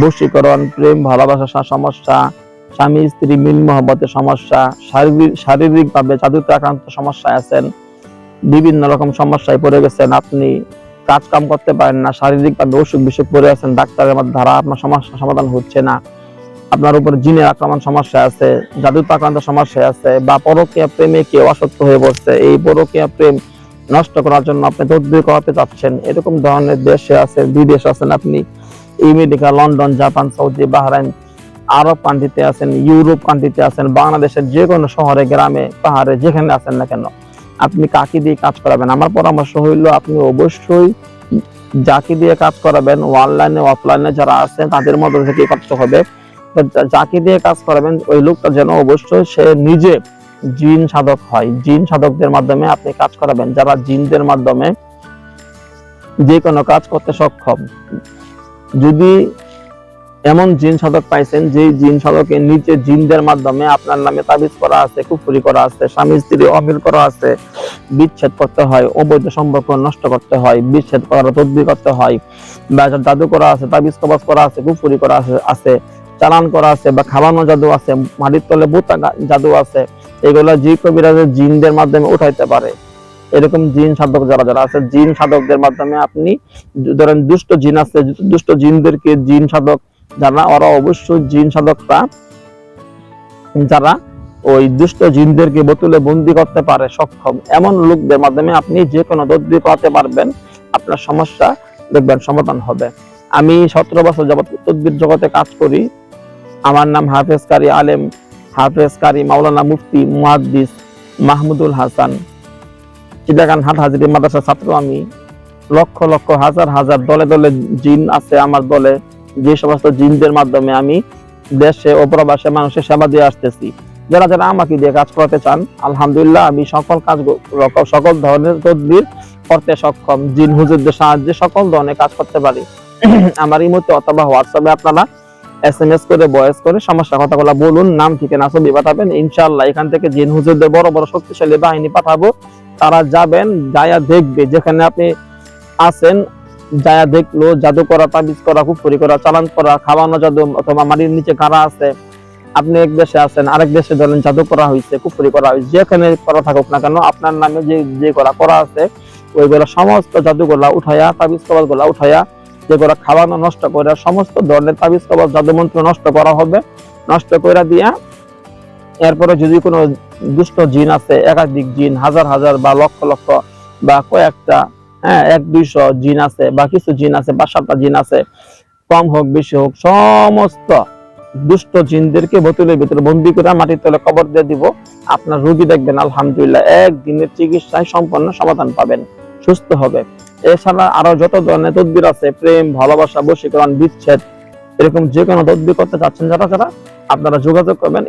বশীকরণ, প্রেম, ভালোবাসা সমস্যা, স্বামী, স্ত্রী, মিল মহব্বতের সমস্যা, শারীরিক শারীরিক ভাবে জাদুতে আক্রান্ত সমস্যায় আছেন, বিভিন্ন রকম সমস্যায় পড়ে গেছেন, আপনি কাজ কাম করতে পারেন না শারীরিক ভাবে অসুখ বিসুখ পড়ে আছেন, ডাক্তারের মধ্যে ধারা আপনার সমস্যা সমাধান হচ্ছে না, আপনার উপর জিনের আক্রমণ সমস্যা আছে জাদুতে আক্রান্ত সমস্যা আছে, বা পরকীয়া প্রেমে কেউ আসক্ত হয়ে পড়ছে, এই পরকীয়া প্রেম নষ্ট করার জন্য আপনি তদবির করাতে চাচ্ছেন, এরকম ধরনের দেশে আছে বিদেশ আছেন আপনি America London, Japan, Saudi, Bahrain, আরব কান্ট্রিতে আছেন, ইউরোপ কান্ট্রিতে আছেন, বাংলাদেশের যে কোনো শহরে, গ্রামে, পাহাড়ে, যেখানে আছেন না কেন, আপনি কাকে দিয়ে কাজ করাবেন? আমার পরামর্শ হইল আপনি অবশ্যই যাকে দিয়ে কাজ করাবেন অনলাইনে অফলাইনে যারা আছেন, তাদের মধ্যে থেকে করতে হবে। যাকে দিয়ে কাজ করাবেন, ওই লোকটা যেন অবশ্যই সে নিজে জিন সাধক হয়। জিন সাধকদের মাধ্যমে আপনি কাজ করাবেন। যারা জিনদের মাধ্যমে যে কোনো কাজ করতে সক্ষম যদি এমন জিন সাধক পাইছেন যে জিন সাধকের নিচে জিনদের মাধ্যমে আপনার নামে তাবিজ করা আছে, কুফুরি করা আছে, স্বামী স্ত্রী অমিল করা আছে, বিচ্ছেদ করতে হয়, অবৈধ সম্পর্ক নষ্ট করতে হয়, বিচ্ছেদ করার তদবির করতে হয়, বা জাদু করা আছে, তাবিজ কবাজ করা আছে, কুফুরি করা আছে আছে, চালান করা আছে, বা খাওয়ানো জাদু আছে, মাটির তলে বুতা জাদু আছে, এগুলো যে কবিরাজের জিনদের মাধ্যমে উঠাইতে পারে। এরকম জিন সাধক যারা যারা আছে, জিন সাধকদের মাধ্যমে আপনি ধরেন দুষ্ট জিন আছে, দুষ্ট জিনদেরকে জিন সাধক যারা, ওরা অবশ্যই জিন সাধকরা যারা ওই দুষ্ট জিনদেরকে বোতলে বন্দি করতে পারে, সক্ষম। এমন লোকদের মাধ্যমে আপনি যে কোনো তদবির করাতে পারবেন, আপনার সমস্যা দেখবেন সমাধান হবে। আমি সতেরো বছর যাবত তদবির জগতে কাজ করি। আমার নাম হাফেজ কারি আলেম, হাফেজ কারি মাওলানা মুফতি মুহাদ্দিস মাহমুদুল হাসান। চিটাগান হাট হাজিরি মাদ্রাসার ছাত্র আমি। লক্ষ লক্ষ, হাজার হাজার দলে দলে জিন আছে আমার দলে। যে সমস্ত জিনদের মাধ্যমে আমি দেশে ও প্রবাসে মানুষের সেবা দিয়ে আসতেছি। যারা যারা আমাকে দিয়ে কাজ করাতে চান, আলহামদুলিল্লাহ আমি সকল কাজ সকল ধরনের তদবির করতে সক্ষম, জিন হুজুরদের সাহায্যে সকল ধরনের কাজ করতে পারি। আমার ইমোতে অথবা হোয়াটসঅ্যাপে আপনারা এস এম এস করে, ভয়েস করে সমস্যা কথাগুলো বলুন, নাম ঠিকানা, ছবি পাঠাবেন, ইনশাআল্লাহ এখান থেকে জিন হুজুরদের বড় বড় শক্তিশালী বাহিনী পাঠাবো। তারা যাবেন, যায়া দেখবে। যেখানে আপনি আছেন, যায়া দেখল জাদু করা তাবিজ করা কুফুরি করা চালান করা খাওয়ানো জাদু অথবা মাটির নিচে কারা আছে, আপনি এক দেশে আছেন, আরেক দেশে ধরেন জাদু করা হয়েছে কুফুরি করা হয়েছে যেখানে করা থাকুক না কেন, আপনার নামে যে যে করা করা আছে, ওইগুলো সমস্ত জাদুগুলা উঠাইয়া তাবিজ কবাজগুলা উঠাইয়া যেগুলো খাওয়ানো নষ্ট করে, সমস্ত ধরনের তাবিজ কবাজ জাদু মন্ত্র নষ্ট করা হবে, নষ্ট করে দিয়া, এরপরে যদি কোনো দুষ্ট জিন আছে, একাধিক জিন, হাজার হাজার বা লক্ষ লক্ষ বা কয়েকটা হ্যাঁ এক দুইশো জিন আছে বা কিছু জিন আছে বা সাতটা জিন আছে, কম হোক, বেশি হোক, সমস্ত দুষ্ট জিনদেরকে বোতলের ভিতরে বন্দি করে মাটির তলে কবর দিয়ে দিব। আপনার রোগী দেখবেন, আলহামদুলিল্লাহ একদিনের চিকিৎসায় সম্পন্ন সমাধান পাবেন, সুস্থ হবে। এছাড়া আরও যত ধরনের তদবির আছে, প্রেম, ভালোবাসা, বশীকরণ, বিচ্ছেদ, এরকম যে কোনো তদবির করতে চাচ্ছেন যারা যারা, আপনারা যোগাযোগ করবেন।